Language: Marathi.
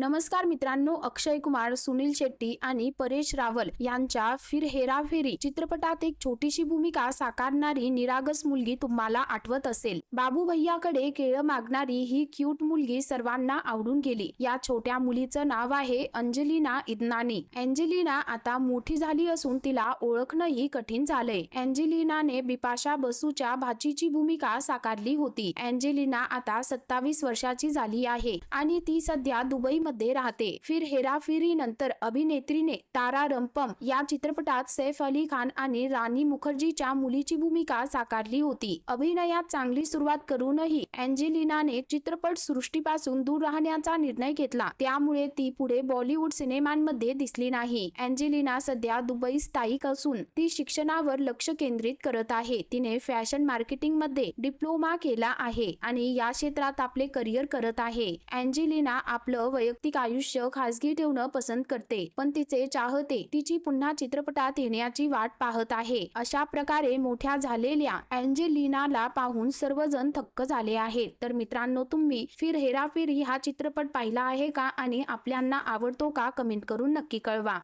नमस्कार मित्रांनो अक्षय कुमार सुनील शेट्टी आणि परेश रावल यांच्या फिर हेराफेरी चित्रपटात एक छोटीशी भूमिका साकारणारी निरागस मुलगी तुम्हाला आठवत असेल. बाबू भैयाकडे केळं मागणारी ही क्यूट मुलगी सर्वांना आवडून गेली. या छोट्या मुलीचं नाव आहे अंजलिना इदनानी. अँजेलिना आता मोठी झाली असून तिला ओळखणंही कठीण झालंय. अँजेलिनाने बिपाशा बसूच्या भाचीची भूमिका साकारली होती. अँजेलिना आता सत्तावीस वर्षाची झाली आहे आणि ती सध्या मध्ये राहते. फिर हेराफेरी नंतर अभिनेत्रीने तारा रंपम या चित्रपटात सैफ अली खान आणि राणी मुखर्जीच्या मुलीची भूमिका साकारली होती. अभिनयात चांगली सुरुवात करूनही अँजेलिनाने चित्रपट सृष्टीपासून दूर राहण्याचा निर्णय घेतला. त्यामुळे ती पुढे बॉलिवूड सिनेमांमध्ये दिसली नाही. अँजेलिना सध्या दुबई स्थायिक असून ती शिक्षणावर लक्ष केंद्रित करत आहे. तिने फॅशन मार्केटिंगमध्ये डिप्लोमा केला आहे आणि या क्षेत्रात आपले करिअर करत आहे. अँजेलिना आपलं वैयक्तिक आयुष्य खासगी ठेवणं पसंत करते पण तिचे चाहते तिची पुन्हा चित्रपटात येण्याची वाट पाहत आहे. अशा प्रकारे मोठ्या झालेल्या अँजेलिनाला पाहून सर्वजण थक्क झाले आहेत. तर मित्रांनो तुम्ही फिर हेराफेरी हा चित्रपट पाहिला आहे का आणि आपल्यांना आवडतो का कमेंट करून नक्की कळवा.